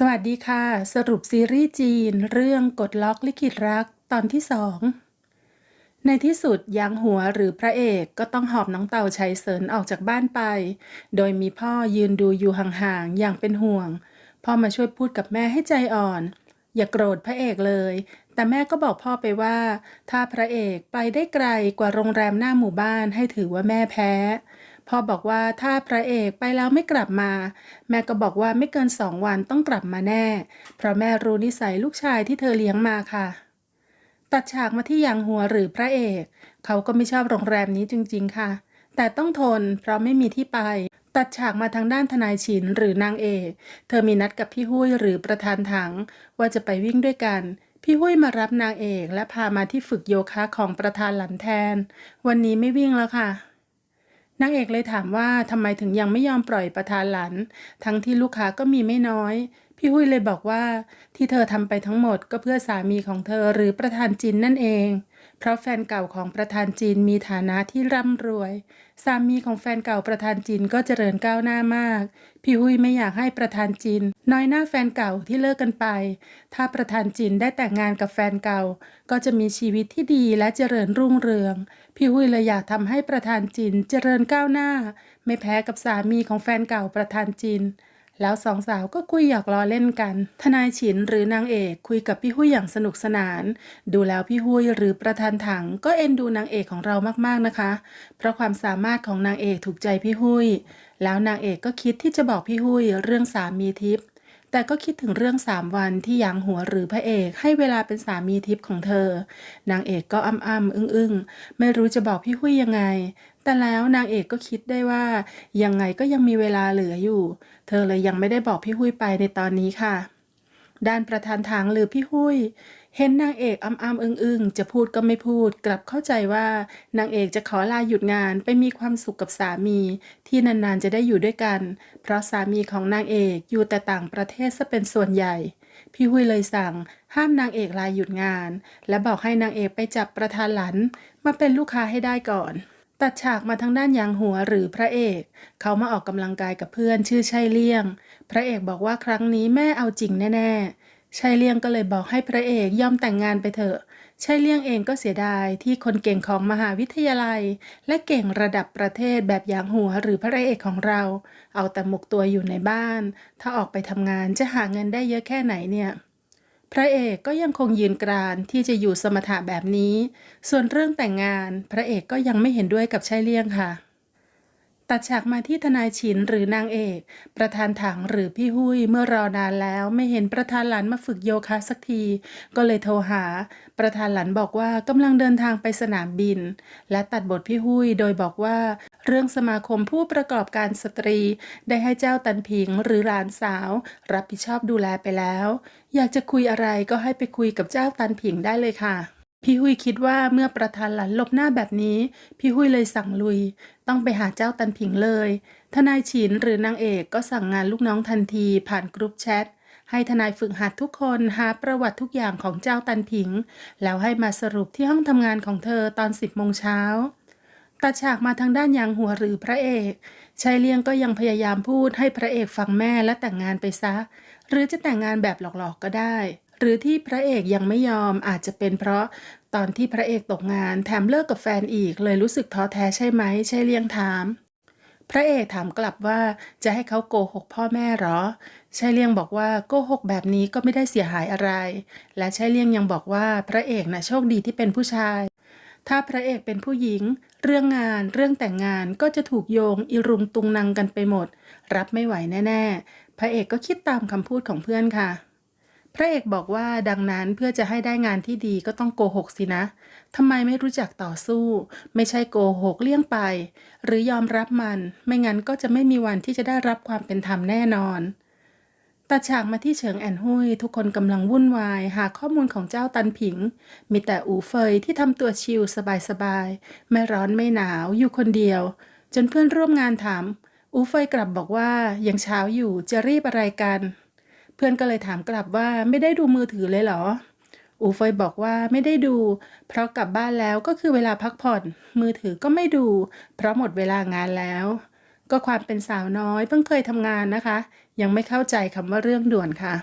สวัสดีค่ะ สรุปซีรีส์จีน เรื่องกดล็อกลิขิตรักตอนที่สอง ในที่สุดยางหัวหรือพระเอกก็ต้องหอบน้องเต่าชัยเสริญออกจากบ้านไป โดยมีพ่อยืนดูอยู่ห่างๆ อย่างเป็นห่วง พ่อมาช่วยพูดกับแม่ให้ใจอ่อน อย่าโกรธพระเอกเลย แต่แม่ก็บอกพ่อไปว่า ถ้าพระเอกไปได้ไกลกว่าโรงแรมหน้าหมู่บ้านให้ถือว่าแม่แพ้ พ่อบอกว่าถ้าพระเอกไปแล้วไม่กลับมา แม่ก็บอกว่าไม่เกินสองวันต้องกลับมาแน่ เพราะแม่รู้นิสัยลูกชายที่เธอเลี้ยงมาค่ะ ตัดฉากมาที่ยางหัวหรือพระเอก เขาก็ไม่ชอบโรงแรมนี้จริง ๆ ค่ะ แต่ต้องทนเพราะไม่มีที่ไป ตัดฉากมาทางด้านทนายฉินหรือนางเอก เธอมีนัดกับพี่หุ้ยหรือประธานถัง ว่าจะไปวิ่งด้วยกันพี่หุ้ยมารับนางเอกและพามาที่ฝึกโยคะของประธานหลันแทน วันนี้ไม่วิ่งแล้วค่ะ นางเอกเลยถามว่าทำไมถึงยังไม่ยอมปล่อยประธานหลัน ทั้งที่ลูกค้าก็มีไม่น้อย พี่หุ้ยเลยบอกว่า ที่เธอทำไปทั้งหมดก็เพื่อสามีของเธอหรือประธานจินนั่นเอง เพราะแฟนเก่าของประธานจีนมีฐานะที่ร่ำรวย สามีของแฟนเก่าประธานจีนก็เจริญก้าวหน้ามาก พี่หุ้ยไม่อยากให้ประธานจีนน้อยหน้าแฟนเก่าที่เลิกกันไป ถ้าประธานจีนได้แต่งงานกับแฟนเก่า ก็จะมีชีวิตที่ดีและเจริญรุ่งเรือง พี่หุ้ยเลยอยากทำให้ประธานจีนเจริญก้าวหน้า ไม่แพ้กับสามีของแฟนเก่าประธานจีน แล้วสองสาวก็คุยหยอกล้อเล่นกัน ทนายฉินหรือนางเอกคุยกับพี่หุ้ยอย่างสนุกสนาน ดูแล้วพี่หุ้ยหรือประธานถังก็เอ็นดูนางเอกของเรามากๆนะคะ เพราะความสามารถของนางเอกถูกใจพี่หุ้ย แล้วนางเอกก็คิดที่จะบอกพี่หุ้ยเรื่องสามีทิพย์ แต่ก็คิดถึงเรื่องสามวันที่ยางหัวหรือพระเอกให้เวลาเป็นสามีทิพย์ของเธอ นางเอกก็อ้ำอ้ำอึ้งอึ้งๆ ไม่รู้จะบอกพี่หุ้ยยังไง แต่แล้วนางเอกก็คิดได้ว่า ยังไงก็ยังมีเวลาเหลืออยู่ เธอเลยยังไม่ได้บอกพี่หุ้ยไปในตอนนี้ค่ะ ด้านประธานทางหรือพี่หุ้ย เห็นนางเอกอ้ำอ้ำอึ้งอึ้งๆจะพูดก็ไม่พูด กลับเข้าใจว่านางเอกจะขอลาหยุดงานไปมีความสุขกับสามี ที่นานๆจะได้อยู่ด้วยกัน เพราะสามีของนางเอกอยู่แต่ต่างประเทศซะเป็นส่วนใหญ่ พี่หุ้ยเลยสั่ง ห้ามนางเอกลาหยุดงาน และบอกให้นางเอกไปจับประธานหลัน มาเป็นลูกค้าให้ได้ก่อนตัดฉากมาทางด้านยางหัวหรือพระเอก เขามาออกกำลังกายกับเพื่อนชื่อชัยเลี่ยง พระเอกบอกว่าครั้งนี้แม่เอาจริงแน่ๆชัยเลี่ยงก็เลยบอกให้พระเอกยอมแต่งงานไปเถอะชัยเลี่ยงเองก็เสียดายที่คนเก่งของมหาวิทยาลัย และเก่งระดับประเทศแบบย่างหัวหรือพระเอกของเรา เอาแต่หมกตัวอยู่ในบ้าน ถ้าออกไปทำงานจะหาเงินได้เยอะแค่ไหนเนี่ยพระเอกก็ยังคงยืนกรานที่จะอยู่สมถะแบบนี้ ส่วนเรื่องแต่งงาน พระเอกก็ยังไม่เห็นด้วยกับชายเลี่ยงค่ะ ตัดฉากมาที่ทนายฉินหรือนางเอก ประธานถังหรือพี่หุ้ยเมื่อรอนานแล้วไม่เห็นประธานหลันมาฝึกโยคะสักที ก็เลยโทรหา ประธานหลันบอกว่ากำลังเดินทางไปสนามบิน และตัดบทพี่หุ้ยโดยบอกว่า เรื่องสมาคมผู้ประกอบการสตรี ได้ให้เจ้าตันผิงหรือหลานสาว รับผิดชอบดูแลไปแล้ว อยากจะคุยอะไรก็ให้ไปคุยกับเจ้าตันผิงได้เลยค่ะ พี่หุยคิดว่าเมื่อประธานหลันหลบหน้าแบบนี้ พี่หุยเลยสั่งลุย ต้องไปหาเจ้าตันผิงเลย ทนายฉินหรือนางเอกก็สั่งงานลูกน้องทันทีผ่านกรุ๊ปแชทให้ทนายฝึกหัดทุกคนหาประวัติทุกอย่างของเจ้าตันผิง แล้วให้มาสรุปที่ห้องทำงานของเธอตอน10โมงเช้าตัดฉากมาทางด้านยางหัวหรือพระเอกชายเลียงก็ยังพยายามพูดให้พระเอกฟังแม่และแต่งงานไปซะ หรือจะแต่งงานแบบหลอกๆก็ได้ หรือที่พระเอกยังไม่ยอมอาจจะเป็นเพราะตอนที่พระเอกตกงานแถมเลิกกับแฟนอีกเลยรู้สึกท้อแท้ใช่ไหมใชายเลียงถาม พระเอกถามกลับว่าจะให้เขาโกหกพ่อแม่หรอชายเลียงบอกว่าโกหกแบบนี้ก็ไม่ได้เสียหายอะไร และชายเลียงยังบอกว่าพระเอกน่ะโชคดีที่เป็นผู้ชาย ถ้าพระเอกเป็นผู้หญิง เรื่องงานเรื่องแต่งงานก็จะถูกโยงอิรุงตุงนังกันไปหมด รับไม่ไหวแน่ ๆ พระเอกก็คิดตามคำพูดของเพื่อนค่ะ พระเอกบอกว่าดังนั้นเพื่อจะให้ได้งานที่ดีก็ต้องโกหกสินะทำไมไม่รู้จักต่อสู้ ไม่ใช่โกหกเลี่ยงไป หรือยอมรับมัน ไม่งั้นก็จะไม่มีวันที่จะได้รับความเป็นธรรมแน่นอนตัดฉากมาที่เฉิงแอนหุยทุกคนกำลังวุ่นวาย หาข้อมูลของเจ้าตันผิง มีแต่อูเฟยที่ทำตัวชิลสบายๆ ไม่ร้อนไม่หนาวอยู่คนเดียว จนเพื่อนร่วมงานถาม อูเฟยกลับบอกว่ายังเช้าอยู่จะรีบอะไรกัน เพื่อนก็เลยถามกลับว่าไม่ได้ดูมือถือเลยเหรอ อูเฟยบอกว่าไม่ได้ดู เพราะกลับบ้านแล้วก็คือเวลาพักผ่อน มือถือก็ไม่ดู เพราะหมดเวลางานแล้ว ก็ความเป็นสาวน้อยเพิ่งเคยทำงานนะคะ ยังไม่เข้าใจคำว่าเรื่องด่วนค่ะ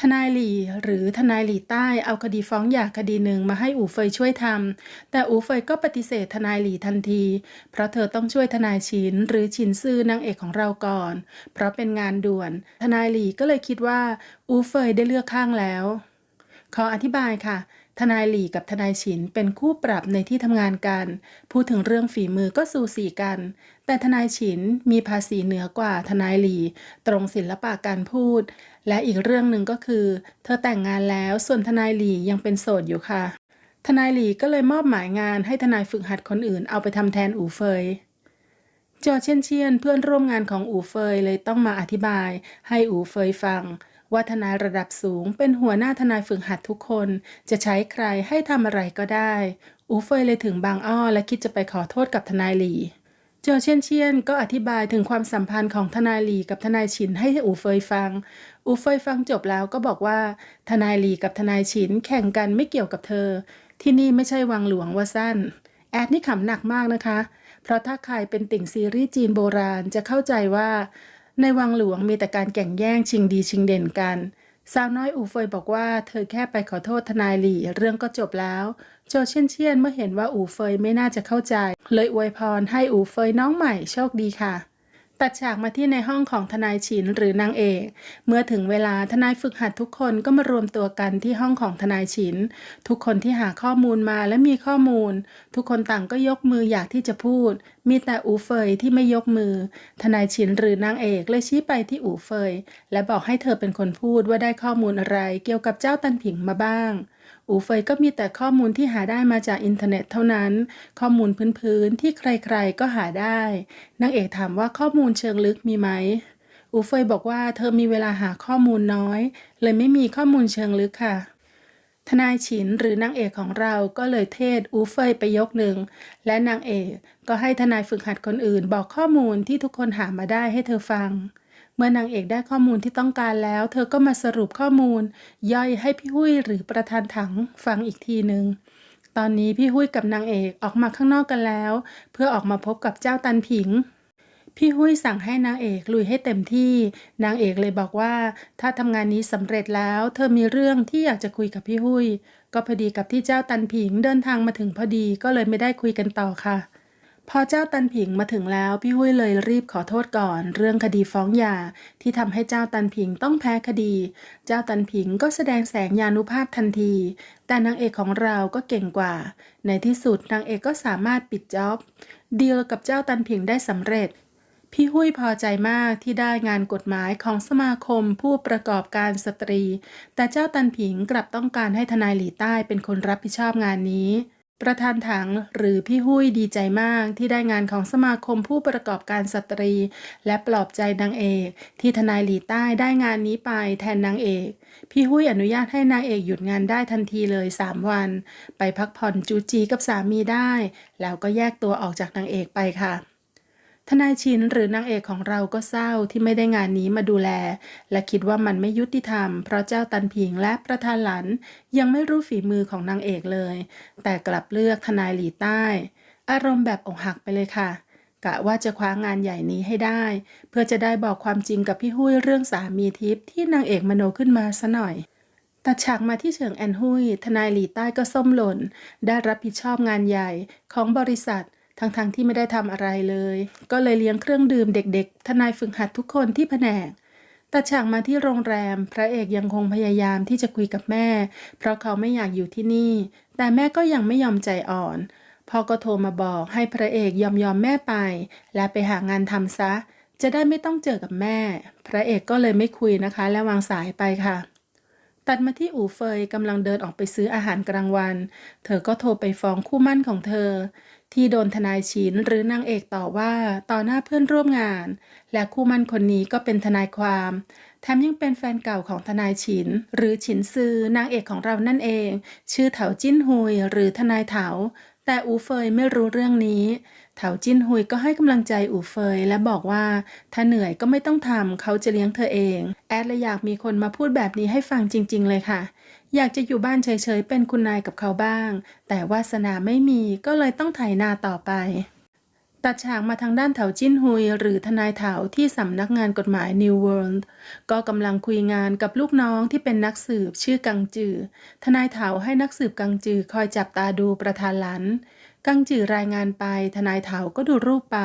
ทนายหลี่หรือทนายหลี่ใต้เอาคดีฟ้องหย่าคดีหนึ่งมาให้อูเฟยช่วยทำแต่อูเฟยก็ปฏิเสธทนายหลี่ทันที เพราะเธอต้องช่วยทนายชินหรือชินซื่อนางเอกของเราก่อน เพราะเป็นงานด่วน ทนายหลี่ก็เลยคิดว่าอูเฟยได้เลือกข้างแล้ว ขออธิบายค่ะทนายหลี่กับทนายฉินเป็นคู่ปรับในที่ทำงานกัน พูดถึงเรื่องฝีมือก็สูสีกัน แต่ทนายฉินมีภาษีเหนือกว่าทนายหลี่ ตรงศิลปะการพูด และอีกเรื่องหนึ่งก็คือ เธอแต่งงานแล้วส่วนทนายหลี่ยังเป็นโสดอยู่ค่ะ ทนายหลี่ก็เลยมอบหมายงานให้ทนายฝึกหัดคนอื่นเอาไปทำแทนอูเฟยจอเชียนเชียนเพื่อนร่วมงานของอูเฟยเลยต้องมาอธิบาย ให้อูเฟยฟัง ว่าทนายระดับสูงเป็นหัวหน้าทนายฝึกหัดทุกคน จะใช้ใครให้ทำอะไรก็ได้ อูเฟยเลยถึงบางอ้อและคิดจะไปขอโทษกับทนายหลี เจอเชียนเชียนก็อธิบายถึงความสัมพันธ์ของทนายหลีกับทนายฉินให้อูเฟยฟัง อูเฟยฟังจบแล้วก็บอกว่า ทนายหลีกับทนายฉินแข่งกันไม่เกี่ยวกับเธอ ที่นี่ไม่ใช่วังหลวงว่าสั้น แอดนี่ขำหนักมากนะคะ เพราะถ้าใครเป็นติ่งซีรีส์จีนโบราณจะเข้าใจว่า ในวังหลวงมีแต่การแข่งแย่งชิงดีชิงเด่นกัน สาวน้อยอูเฟยบอกว่าเธอแค่ไปขอโทษทนายหลี่ เรื่องก็จบแล้ว โจเชียนเชียนเมื่อเห็นว่าอูเฟยไม่น่าจะเข้าใจ เลยอวยพรให้อูเฟยน้องใหม่โชคดีค่ะ ตัดฉากมาที่ในห้องของทนายฉินหรือนางเอก เมื่อถึงเวลาทนายฝึกหัดทุกคนก็มารวมตัวกันที่ห้องของทนายฉิน ทุกคนที่หาข้อมูลมาและมีข้อมูล ทุกคนต่างก็ยกมืออยากที่จะพูด มีแต่อูเฟยที่ไม่ยกมือ ทนายฉินหรือนางเอกเลยชี้ไปที่อูเฟย และบอกให้เธอเป็นคนพูดว่าได้ข้อมูลอะไรเกี่ยวกับเจ้าตันผิงมาบ้าง อูเฟยก็มีแต่ข้อมูลที่หาได้มาจากอินเทอร์เน็ตเท่านั้น ข้อมูลพื้นๆที่ใครๆก็หาได้นางเอกถามว่าข้อมูลเชิงลึกมีไหมอูเฟยบอกว่าเธอมีเวลาหาข้อมูลน้อย เลยไม่มีข้อมูลเชิงลึกค่ะ ทนายฉินหรือนางเอกของเราก็เลยเทศอูเฟยไปยกหนึ่ง และนางเอกก็ให้ทนายฝึกหัดคนอื่น บอกข้อมูลที่ทุกคนหามาได้ให้เธอฟัง เมื่อนางเอกได้ข้อมูลที่ต้องการแล้ว เธอก็มาสรุปข้อมูล ย่อยให้พี่หุ้ยหรือประธานถังฟังอีกทีหนึ่งตอนนี้พี่หุ้ยกับนางเอกออกมาข้างนอกกันแล้ว เพื่อออกมาพบกับเจ้าตันผิง พี่หุ้ยสั่งให้นางเอกลุยให้เต็มที่ นางเอกเลยบอกว่า ถ้าทำงานนี้สำเร็จแล้ว เธอมีเรื่องที่อยากจะคุยกับพี่หุ้ย ก็พอดีกับที่เจ้าตันผิงเดินทางมาถึงพอดีก็เลยไม่ได้คุยกันต่อค่ะ พอเจ้าตันผิงมาถึงแล้วพี่หุ้ยเลยรีบขอโทษก่อน เรื่องคดีฟ้องหย่าที่ทำให้เจ้าตันผิงต้องแพ้คดี เจ้าตันผิงก็แสดงแสงยานุภาพทันที แต่นางเอกของเราก็เก่งกว่า ในที่สุดนางเอกก็สามารถปิดจ็อบดีลกับเจ้าตันผิงได้สำเร็จพี่หุ้ยพอใจมากที่ได้งานกฎหมายของสมาคมผู้ประกอบการสตรี แต่เจ้าตันผิงกลับต้องการให้ทนายหลีใต้เป็นคนรับผิดชอบงานนี้ ประธานถังหรือพี่หุ้ยดีใจมากที่ได้งานของสมาคมผู้ประกอบการสตรี และปลอบใจนางเอก ที่ทนายหลีใต้ได้งานนี้ไปแทนนางเอก พี่หุ้ยอนุญาตให้นางเอกหยุดงานได้ทันทีเลย 3 วัน ไปพักผ่อนจูจีกับสามีได้ แล้วก็แยกตัวออกจากนางเอกไปค่ะ ทนายชินหรือนางเอกของเราก็เศร้าที่ไม่ได้งานนี้มาดูแล และคิดว่ามันไม่ยุติธรรม เพราะเจ้าตันผิงและประธานหลัน ยังไม่รู้ฝีมือของนางเอกเลย แต่กลับเลือกทนายหลีใต้ อารมณ์แบบอกหักไปเลยค่ะ กะว่าจะคว้างานใหญ่นี้ให้ได้ เพื่อจะได้บอกความจริงกับพี่หุ้ยเรื่องสามีทิพย์ที่นางเอกมโนขึ้นมาซะหน่อยตัดฉากมาที่เฉิงแอนหุยทนายหลีใต้ก็ส้มหล่น ได้รับผิดชอบงานใหญ่ของบริษัท ทั้งๆทที่ไม่ได้ทำอะไรเลย ก็เลยเลี้ยงเครื่องดื่มเด็กๆ ทนายฝึกหัดทุกคนที่แผนกตัดฉากมาที่โรงแรม พระเอกยังคงพยายามที่จะคุยกับแม่ เพราะเขาไม่อยากอยู่ที่นี่ แต่แม่ก็ยังไม่ยอมใจอ่อน พ่อก็โทรมาบอกให้พระเอกยอมยอมแม่ไป และไปหางานทำซะ จะได้ไม่ต้องเจอกับแม่ พระเอกก็เลยไม่คุยนะคะ และวางสายไปค่ะ ตัดมาที่อู่เฟยกำลังเดินออกไปซื้ออาหารกลางวัน เธอก็โทรไปฟ้องคู่มั่นของเธอ ที่โดนทนายชินหรือนางเอกต่อว่าต่อหน้าเพื่อนร่วมงาน และคู่มั่นคนนี้ก็เป็นทนายความแถมยังเป็นแฟนเก่าของทนายฉิน หรือฉินซือนางเอกของเรานั่นเอง ชื่อเถาจิ้นฮุยหรือทนายเถาแต่อูเฟยไม่รู้เรื่องนี้ เถาจิ้นฮุยก็ให้กำลังใจอูเฟยและบอกว่าถ้าเหนื่อยก็ไม่ต้องทำเขาจะเลี้ยงเธอเอง แอดเลยอยากมีคนมาพูดแบบนี้ให้ฟังจริง ๆ เลยค่ะ อยากจะอยู่บ้านเฉยๆเป็นคุณนายกับเขาบ้าง แต่วาสนาไม่มีก็เลยต้องไถนาต่อไป ตัดฉากมาทางด้านเถาจิ้นฮุย หรือทนายเถาที่สำนักงานกฎหมาย New World ก็กำลังคุยงานกับลูกน้องที่เป็นนักสืบชื่อกังจือ ทนายเถาให้นักสืบกังจือคอยจับตาดูประธานหลัน กังจือรายงานไป ทนายเถาก็ดูรูปไป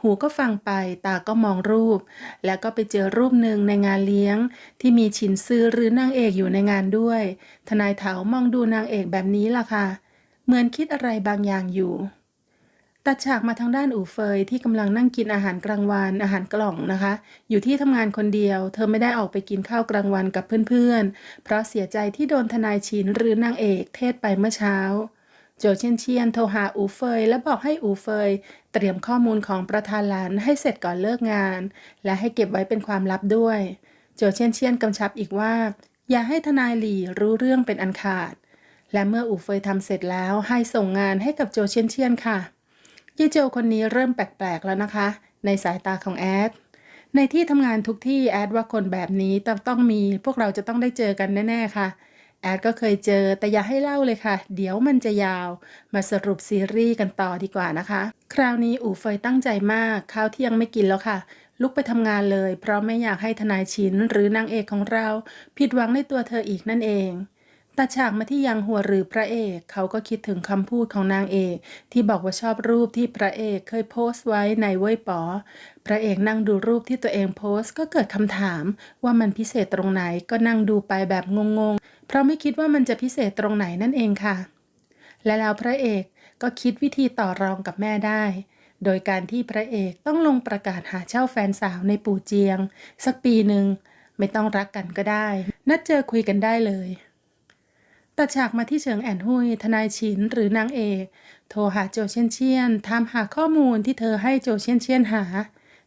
หูก็ฟังไป ตาก็มองรูป แล้วก็ไปเจอรูปหนึ่งในงานเลี้ยง ที่มีฉินซือหรือนางเอกอยู่ในงานด้วย ทนายเถามองดูนางเอกแบบนี้ล่ะค่ะ เหมือนคิดอะไรบางอย่างอยู่ ตัดฉากมาทางด้านอู่เฟยที่กำลังนั่งกินอาหารกลางวันอาหารกล่องนะคะ อยู่ที่ทำงานคนเดียว เธอไม่ได้ออกไปกินข้าวกลางวันกับเพื่อนๆ เพราะเสียใจที่โดนทนายชินหรือนางเอกเทศไปเมื่อเช้า จเชียนเชียนโทรหาอูเฟย และบอกให้อูเฟย เตรียมข้อมูลของประธานหลานให้เสร็จก่อนเลิกงาน และให้เก็บไว้เป็นความลับด้วย โจเชียนเชียนกำชับอีกว่า อย่าให้ทนายหลี่รู้เรื่องเป็นอันขาด และเมื่ออูเฟยทำเสร็จแล้วให้ส่งงานให้กับโจเชียนเชียนค่ะยายโจคนนี้เริ่มแปลกๆแล้วนะคะ ในสายตาของแอดในที่ทำงานทุกที่แอดว่าคนแบบนี้ต้องต้องมี พวกเราจะต้องได้เจอกันแน่ๆค่ะ แอดก็เคยเจอแต่อย่าให้เล่าเลยค่ะ เดี๋ยวมันจะยาว มาสรุปซีรีส์กันต่อดีกว่านะคะ คราวนี้อู่เฟยตั้งใจมาก ข้าวเที่ยงไม่กินแล้วค่ะ ลุกไปทำงานเลย เพราะไม่อยากให้ทนายชินหรือนางเอกของเรา ผิดหวังในตัวเธออีกนั่นเองตัดฉากมาที่ยังหัวหรือพระเอก เขาก็คิดถึงคำพูดของนางเอก ที่บอกว่าชอบรูปที่พระเอกเคยโพสต์ไว้ในเว่ยป๋อ พระเอกนั่งดูรูปที่ตัวเองโพสต์ก็เกิดคำถามว่ามันพิเศษตรงไหนก็นั่งดูไปแบบงงๆ เพราะไม่คิดว่ามันจะพิเศษตรงไหนนั่นเองค่ะ และแล้วพระเอกก็คิดวิธีต่อรองกับแม่ได้ โดยการที่พระเอกต้องลงประกาศหาเช่าแฟนสาวในปู่เจียง สักปีหนึ่งไม่ต้องรักกันก็ได้ นัดเจอคุยกันได้เลยตัดฉากมาที่เฉิงแอนหุยทนายชินหรือนางเอก โทรหาโจเชียนเชียนถามหาข้อมูลที่เธอให้โจเชียนเชียนหา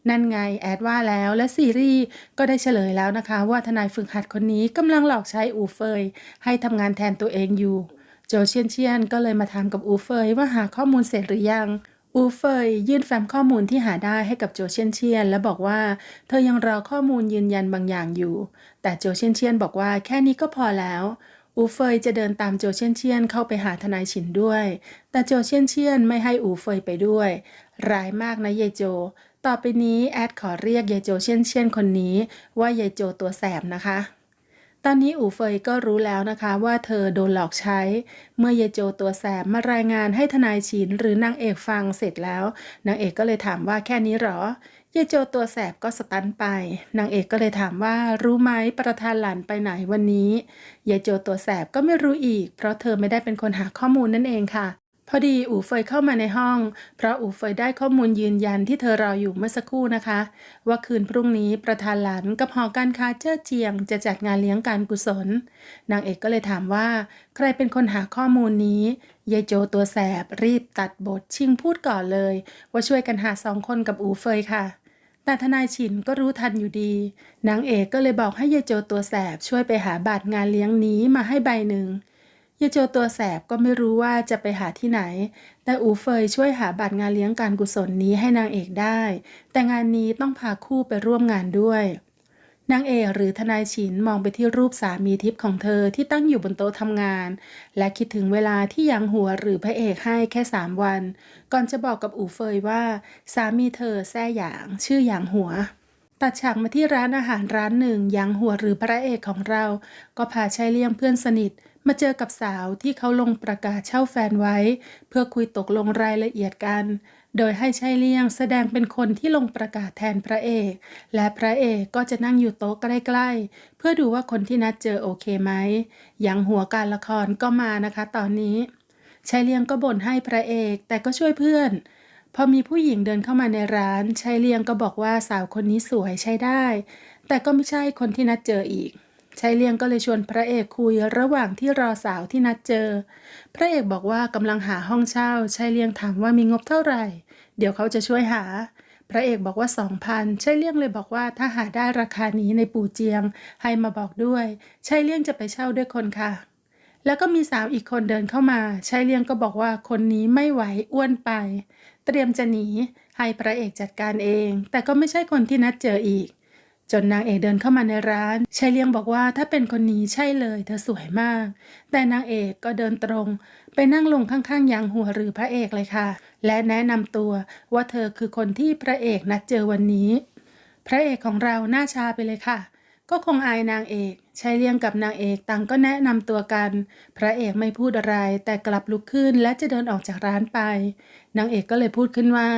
นั่นไงแอดว่าแล้วและซีรีส์ก็ได้เฉลยแล้วนะคะ ว่าทนายฝึกหัดคนนี้กำลังหลอกใช้อูเฟย ให้ทำงานแทนตัวเองอยู่ โจเชียนเชียนก็เลยมาถามกับอูเฟยว่าหาข้อมูลเสร็จหรือยังอูเฟยยื่นแฟ้มข้อมูลที่หาได้ให้กับโจเชียนเชียน และบอกว่า เธอยังรอข้อมูลยืนยันบางอย่างอยู่ แต่โจเชียนเชียนบอกว่าแค่นี้ก็พอแล้วอูเฟยจะเดินตามโจเชียนเชียนเข้าไปหาทนายฉินด้วย แต่โจเชียนเชียนไม่ให้อูเฟยไปด้วย ร้ายมากนะยายโจ ต่อไปนี้แอดขอเรียกยายโจเชียนเชียนคนนี้ว่ายายโจตัวแสบนะคะ ตอนนี้อูเฟยก็รู้แล้วนะคะว่าเธอโดนหลอกใช้ เมื่อยายโจตัวแสบมารายงานให้ทนายฉินหรือนางเอกฟังเสร็จแล้วนางเอกก็เลยถามว่าแค่นี้หรอยายโจตัวแสบก็สตันไป นางเอกก็เลยถามว่ารู้ไหมประธานหลานไปไหนวันนี้ยายโจตัวแสบก็ไม่รู้อีก เพราะเธอไม่ได้เป็นคนหาข้อมูลนั่นเองค่ะ พอดีอูเฟยเข้ามาในห้อง เพราะอูเฟยได้ข้อมูลยืนยันที่เธอรออยู่เมื่อสักครู่นะคะ ว่าคืนพรุ่งนี้ประธานหลานกับหอการค้าเจ้อเจียง จะจัดงานเลี้ยงการกุศล นางเอกก็เลยถามว่า ใครเป็นคนหาข้อมูลนี้ยายโจตัวแสบรีบตัดบทชิงพูดก่อนเลย ว่าช่วยกันหาสองคนกับอูเฟยค่ะ แต่ทนายฉินก็รู้ทันอยู่ดี นางเอกก็เลยบอกให้ยายโจตัวแสบช่วยไปหาบัตรงานเลี้ยงนี้มาให้ใบหนึ่ง ยายโจตัวแสบก็ไม่รู้ว่าจะไปหาที่ไหน แต่อูเฟยช่วยหาบัตรงานเลี้ยงการกุศลนี้ให้นางเอกได้ แต่งานนี้ต้องพาคู่ไปร่วมงานด้วยนางเอกหรือทนายฉินมองไปที่รูปสามีทิพย์ของเธอที่ตั้งอยู่บนโต๊ะทำงาน และคิดถึงเวลาที่ยังหัวหรือพระเอกให้แค่สามวัน ก่อนจะบอกกับอูเฟยว่า สามีเธอแซ่หยาง ชื่อหยางหัว ตัดฉากมาที่ร้านอาหารร้านหนึ่งยางหัวหรือพระเอกของเรา ก็พาชายเลี้ยงเพื่อนสนิท มาเจอกับสาวที่เขาลงประกาศเช่าแฟนไว้ เพื่อคุยตกลงรายละเอียดกัน โดยให้ชายเลี้ยงแสดงเป็นคนที่ลงประกาศแทนพระเอก และพระเอกก็จะนั่งอยู่โต๊ะใกล้ๆ เพื่อดูว่าคนที่นัดเจอโอเคไหมยางหัวการละครก็มานะคะ ตอนนี้ชายเลี้ยงก็บ่นให้พระเอกแต่ก็ช่วยเพื่อน พอมีผู้หญิงเดินเข้ามาในร้านชายเลียงก็บอกว่าสาวคนนี้สวยใช้ได้ แต่ก็ไม่ใช่คนที่นัดเจออีกชายเลียงก็เลยชวนพระเอกคุยระหว่างที่รอสาวที่นัดเจอ พระเอกบอกว่ากำลังหาห้องเช่าชายเลียงถามว่ามีงบเท่าไหร่ เดี๋ยวเขาจะช่วยหา พระเอกบอกว่าสองพันชายเลียงเลยบอกว่าถ้าหาได้ราคานี้ในปู่เจียง ให้มาบอกด้วยชายเลียงจะไปเช่าด้วยคนค่ะ แล้วก็มีสาวอีกคนเดินเข้ามาชายเลียงก็บอกว่าคนนี้ไม่ไหวอ้วนไป เตรียมจะหนีให้พระเอกจัดการเอง แต่ก็ไม่ใช่คนที่นัดเจออีก จนนางเอกเดินเข้ามาในร้านชายเลียงบอกว่าถ้าเป็นคนนี้ใช่เลยเธอสวยมาก แต่นางเอกก็เดินตรง ไปนั่งลงข้างๆยางหัวหรือพระเอกเลยค่ะ และแนะนำตัวว่าเธอคือคนที่พระเอกนัดเจอวันนี้ พระเอกของเราหน้าชาไปเลยค่ะ ก็คงอายนางเอก ชายเลียงกับนางเอกต่างก็แนะนำตัวกัน พระเอกไม่พูดอะไร แต่กลับลุกขึ้นและจะเดินออกจากร้านไป นางเอกก็เลยพูดขึ้นว่า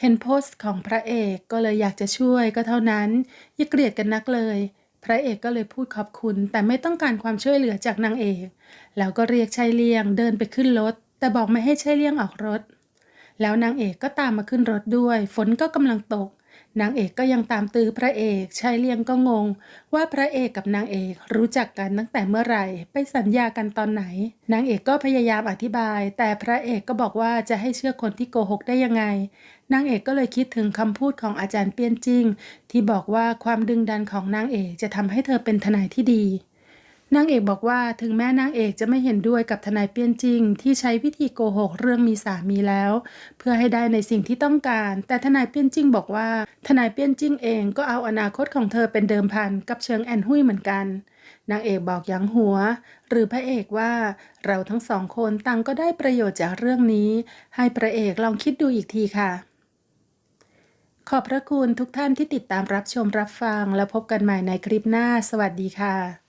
เห็นโพสต์ของพระเอกก็เลยอยากจะช่วยก็เท่านั้นอย่าเกลียดกันนักเลย พระเอกก็เลยพูดขอบคุณ แต่ไม่ต้องการความช่วยเหลือจากนางเอก แล้วก็เรียกชายเลียงเดินไปขึ้นรถ แต่บอกไม่ให้ชายเลียงออกรถ แล้วนางเอกก็ตามมาขึ้นรถด้วย ฝนก็กำลังตก นางเอกก็ยังตามตื้อพระเอกชายเลียงก็งง ว่าพระเอกกับนางเอกรู้จักกันตั้งแต่เมื่อไหร่ ไปสัญญากันตอนไหน นางเอกก็พยายามอธิบาย แต่พระเอกก็บอกว่าจะให้เชื่อคนที่โกหกได้ยังไง นางเอกก็เลยคิดถึงคำพูดของอาจารย์เปี้ยนจิง ที่บอกว่าความดึงดันของนางเอกจะทำให้เธอเป็นทนายที่ดี นางเอกบอกว่าถึงแม้นางเอกจะไม่เห็นด้วยกับทนายเปี้ยนจิง ที่ใช้วิธีโกหกเรื่องมีสามีแล้ว เพื่อให้ได้ในสิ่งที่ต้องการ แต่ทนายเปี้ยนจิงบอกว่า ทนายเปี้ยนจิงเองก็เอาอนาคตของเธอเป็นเดิมพันกับเชิงแอนหุยเหมือนกันนางเอกบอกยังหัว หรือพระเอกว่าเราทั้งสองคนต่างก็ได้ประโยชน์จากเรื่องนี้ ให้พระเอกลองคิดดูอีกทีค่ะ ขอบพระคุณทุกท่านที่ติดตามรับชมรับฟัง แล้วพบกันใหม่ในคลิปหน้า สวัสดีค่ะ